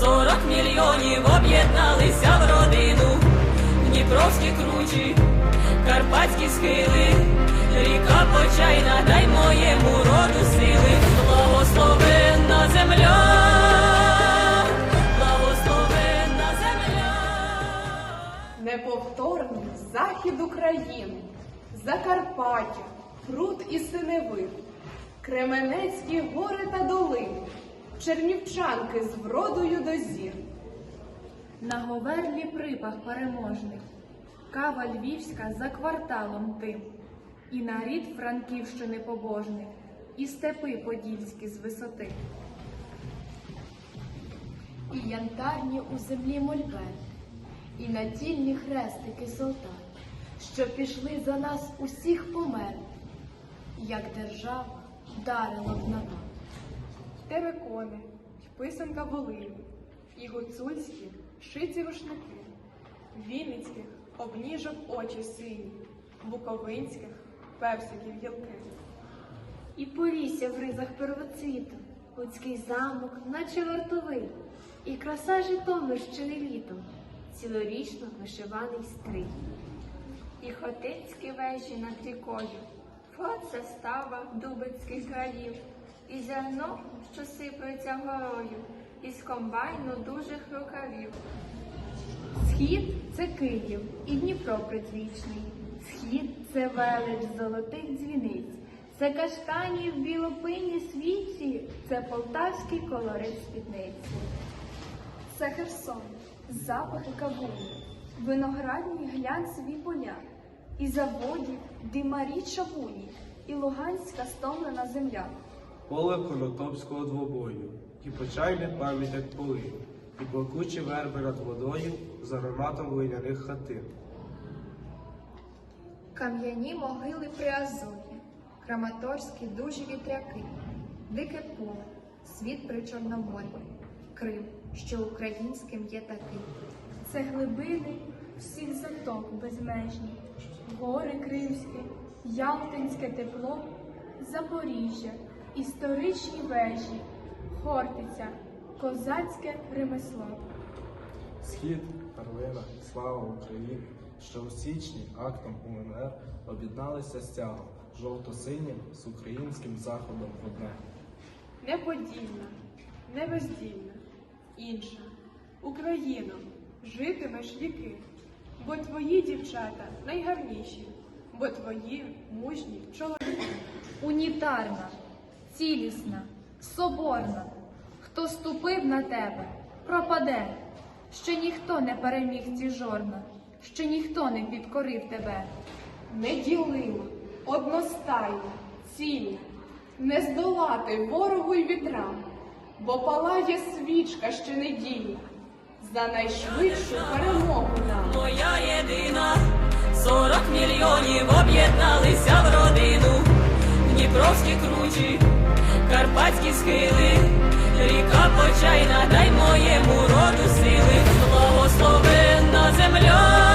Сорок мільйонів об'єдналися в родину, Дніпровські кручі, Карпатські схили, ріка почайна, дай моєму роду сили, благословенна земля, благословенна земля. Неповторний захід України, Закарпаття, пруд і синевир, Кременецькі гори та долини, Чернівчанки з вродою до зір. На Говерлі припах переможний, кава львівська за кварталом тим, і нарід Франківщини побожний, і степи подільські з висоти. і янтарні у землі мольберти, і натільні хрестики солдат, що пішли за нас усіх померти, як держава вдарила в народ. Терекони, писанка Волині, і гуцульські шиті рушники, Вінницьких обніжок очі сині, Буковинських персиків гілки. І полісся в ризах первоцвіту, Луцький замок, наче вартовий, і краса Житомирщини літом, цілорічно вишиваний стрій. і хотицькі вежі над рікою, фоце става дубицьких країв, і зерно, що сипається горою, із комбайну дужих рукавів. Схід це Київ і Дніпро предвічний. Схід це велич золотих дзвіниць. Це каштані в білопинні світі, це полтавський колорит спідниці. Це Херсон, запахи кавуні, виноградні глянцеві поля, і заводів, димарі чавуні, і луганська стомлена земля. Поле конотопського двобою, і почайне пам'ятник полив, і плакучі верби над водою з ароматом глиняних хатин. Кам'яні могили при Азові, Краматорські дужі вітряки, дике поле, світ при Чорноморі, Крим, що українським є такий. Це глибини всіх заток безмежні, гори кримські, Ялтинське тепло, Запоріжжя, історичні вежі, Хортиця, козацьке ремесло. Схід, перлина, слава України, що у січні актом УНР об'єдналися стягом жовто-синім з українським заходом в одне. Неподільна, невоздільна, інша. Україно, житимеш віки, бо твої дівчата найгарніші, бо твої мужні чоловіки. Унітарна, цілісна, соборна. Хто ступив на тебе, пропаде. Ще ніхто не переміг ці жорна, ще ніхто не підкорив тебе. Неділима, одностайна, цільна, не здолати ворогу й вітрам, бо палає свічка щонедільна за найшвидшу перемогу нам. Моя єдина, сорок мільйонів об'єдналися в родину, Дніпровські кручі, карпатські схили, ріка почайна, дай моєму роду сили, благословенна земля.